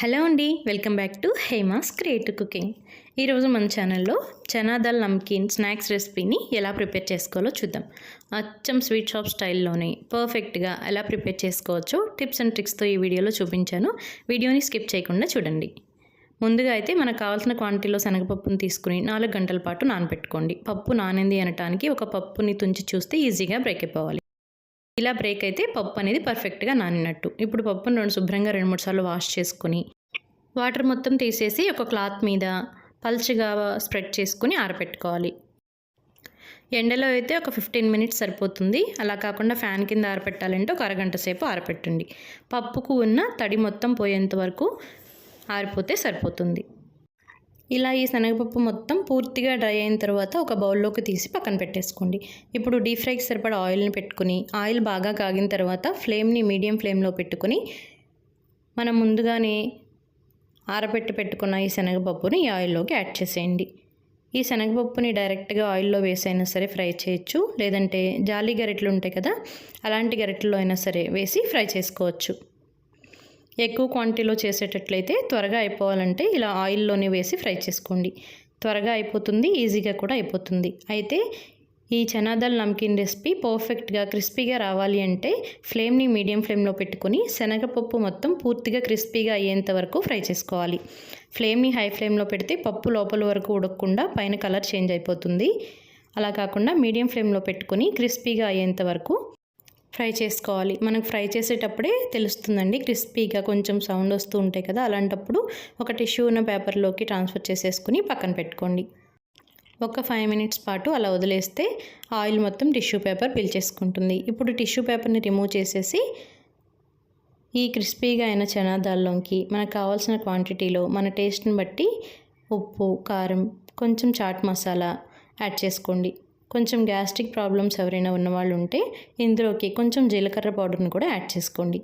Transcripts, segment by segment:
Hello అండి welcome back to Hema's creative cooking. ఈరోజు మన ఛానల్లో చనాదల్ నమ్కీన్ స్నాక్స్ రెసిపీని ఎలా ప్రిపేర్ చేసుకోవాలో చూద్దాం. అచ్చం స్వీట్ షాప్ స్టైల్లోనే పర్ఫెక్ట్గా ఎలా ప్రిపేర్ చేసుకోవచ్చో టిప్స్ అండ్ ట్రిక్స్తో ఈ వీడియోలో చూపించాను. వీడియోని స్కిప్ చేయకుండా చూడండి. ముందుగా అయితే మనకు కావాల్సిన క్వాంటిటీలో శనగపప్పును తీసుకుని నాలుగు గంటల పాటు నానబెట్టుకోండి. పప్పు నానింది అనటానికి ఒక పప్పుని తుంచి చూస్తే ఈజీగా బ్రేక్ అయిపోవాలి. ఇలా బ్రేక్ అయితే పప్పు అనేది పర్ఫెక్ట్గా నానినట్టు. ఇప్పుడు పప్పును రెండు శుభ్రంగా రెండు మూడు సార్లు వాష్ చేసుకుని వాటర్ మొత్తం తీసేసి ఒక క్లాత్ మీద పల్చగా స్ప్రెడ్ చేసుకుని ఆరబెట్టుకోవాలి ఎండలో అయితే ఒక ఫిఫ్టీన్ మినిట్స్ సరిపోతుంది. అలా కాకుండా ఫ్యాన్ కింద ఆరబెట్టాలంటే ఒక అరగంట సేపు ఆరబెట్టండి పప్పుకు ఉన్న తడి మొత్తం పోయేంత వరకు ఆరిపోతే సరిపోతుంది. ఇలా ఈ శనగపప్పు మొత్తం పూర్తిగా డ్రై అయిన తర్వాత ఒక బౌల్లోకి తీసి పక్కన పెట్టేసుకోండి. ఇప్పుడు డీప్ ఫ్రైకి సరిపడా ఆయిల్ని పెట్టుకుని ఆయిల్ బాగా కాగిన తర్వాత ఫ్లేమ్ని మీడియం ఫ్లేమ్లో పెట్టుకుని మనం ముందుగానే ఆరబెట్టి పెట్టుకున్న ఈ శనగపప్పుని ఈ ఆయిల్లోకి యాడ్ చేసేయండి. ఈ శనగపప్పుని డైరెక్ట్గా ఆయిల్లో వేసైనా సరే ఫ్రై చేయొచ్చు. లేదంటే జాలి గరిటెలు ఉంటాయి కదా అలాంటి గరిటెలో అయినా సరే వేసి ఫ్రై చేసుకోవచ్చు. ఎక్కువ క్వాంటిటీలో చేసేటట్లయితే త్వరగా అయిపోవాలంటే ఇలా ఆయిల్లోనే వేసి ఫ్రై చేసుకోండి. త్వరగా అయిపోతుంది ఈజీగా కూడా అయిపోతుంది. అయితే ఈ చనాదాల్ నమ్కిన్ రెసిపీ పర్ఫెక్ట్గా క్రిస్పీగా రావాలి అంటే ఫ్లేమ్ని మీడియం ఫ్లేమ్లో పెట్టుకొని శనగపప్పు మొత్తం పూర్తిగా క్రిస్పీగా అయ్యేంత వరకు ఫ్రై చేసుకోవాలి. ఫ్లేమ్ని హై ఫ్లేమ్లో పెడితే పప్పు లోపల వరకు ఉడకకుండా పైన కలర్ చేంజ్ అయిపోతుంది. అలా కాకుండా మీడియం ఫ్లేమ్లో పెట్టుకొని క్రిస్పీగా అయ్యేంత వరకు ఫ్రై చేసుకోవాలి. మనకు ఫ్రై చేసేటప్పుడే తెలుస్తుందండి. క్రిస్పీగా కొంచెం సౌండ్ వస్తూ ఉంటాయి కదా అలాంటప్పుడు ఒక టిష్యూ ఉన్న పేపర్లోకి ట్రాన్స్ఫర్ చేసేసుకుని పక్కన పెట్టుకోండి. ఒక ఫైవ్ మినిట్స్ పాటు అలా వదిలేస్తే ఆయిల్ మొత్తం టిష్యూ పేపర్ పీల్చేసుకుంటుంది. ఇప్పుడు టిష్యూ పేపర్ని రిమూవ్ చేసేసి ఈ క్రిస్పీగా అయిన చనాదాల్లోకి మనకు కావాల్సిన క్వాంటిటీలో మన టేస్ట్ని బట్టి ఉప్పు కారం కొంచెం చాట్ మసాలా యాడ్ చేసుకోండి. కొంచెం గ్యాస్ట్రిక్ ప్రాబ్లమ్స్ ఎవరైనా ఉన్నవాళ్ళు ఉంటే ఇందులోకి కొంచెం జీలకర్ర పౌడర్ని కూడా యాడ్ చేసుకోండి.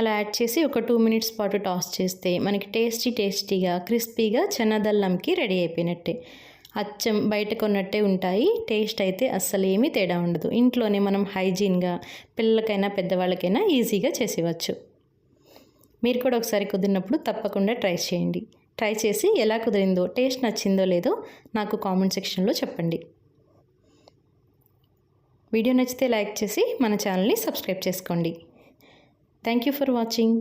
అలా యాడ్ చేసి ఒక టూ మినిట్స్ పాటు టాస్ చేస్తే మనకి టేస్టీ టేస్టీగా క్రిస్పీగా చెన్నదల్లంకి రెడీ అయిపోయినట్టే. అచ్చం బయట కొన్నట్టే ఉంటాయి టేస్ట్ అయితే అస్సలు ఏమీ తేడా ఉండదు. ఇంట్లోనే మనం హైజీన్గా పిల్లలకైనా పెద్దవాళ్ళకైనా ఈజీగా చేసేవచ్చు మీరు కూడా ఒకసారి కుదిరినప్పుడు తప్పకుండా ట్రై చేయండి. ట్రై చేసి ఎలా కుదిరిందో టేస్ట్ నచ్చిందో లేదో నాకు కామెంట్ సెక్షన్లో చెప్పండి. వీడియో నచ్చితే లైక్ చేసి మన ఛానల్ని సబ్స్క్రైబ్ చేసుకోండి. Thank you for watching.